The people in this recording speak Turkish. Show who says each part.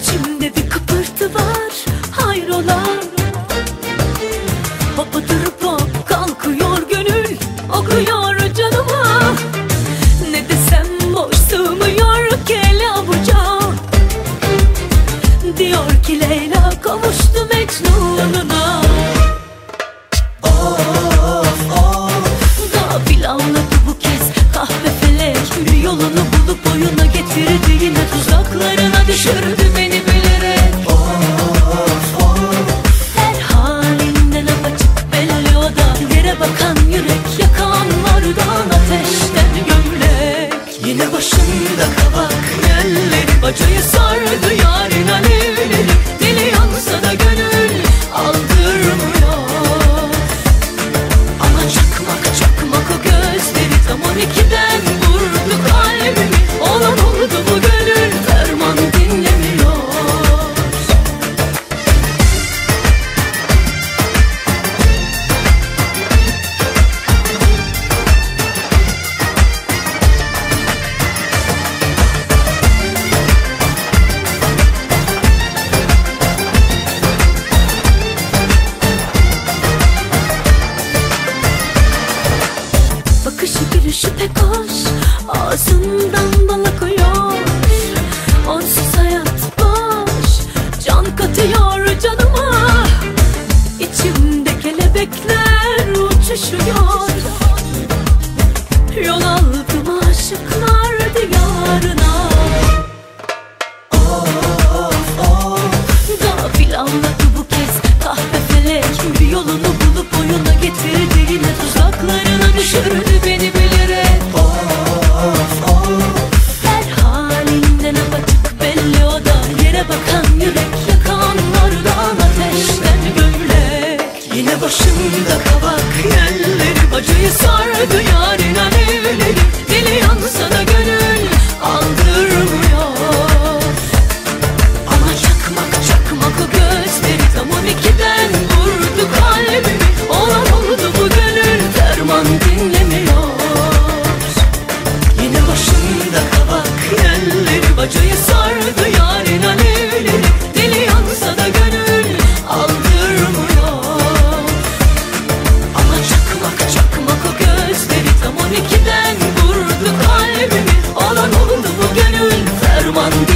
Speaker 1: İçimde bir kıpırtı var. Hayrola? Papadır pop kalkıyor gönül okuyor canıma. Ne desem boş sığmıyor kelabuca Diyor ki Leyla kavuştu Mecnun'una. tung tăng Başında kavak yelleri Acıyı sardı yarın alevleri 하루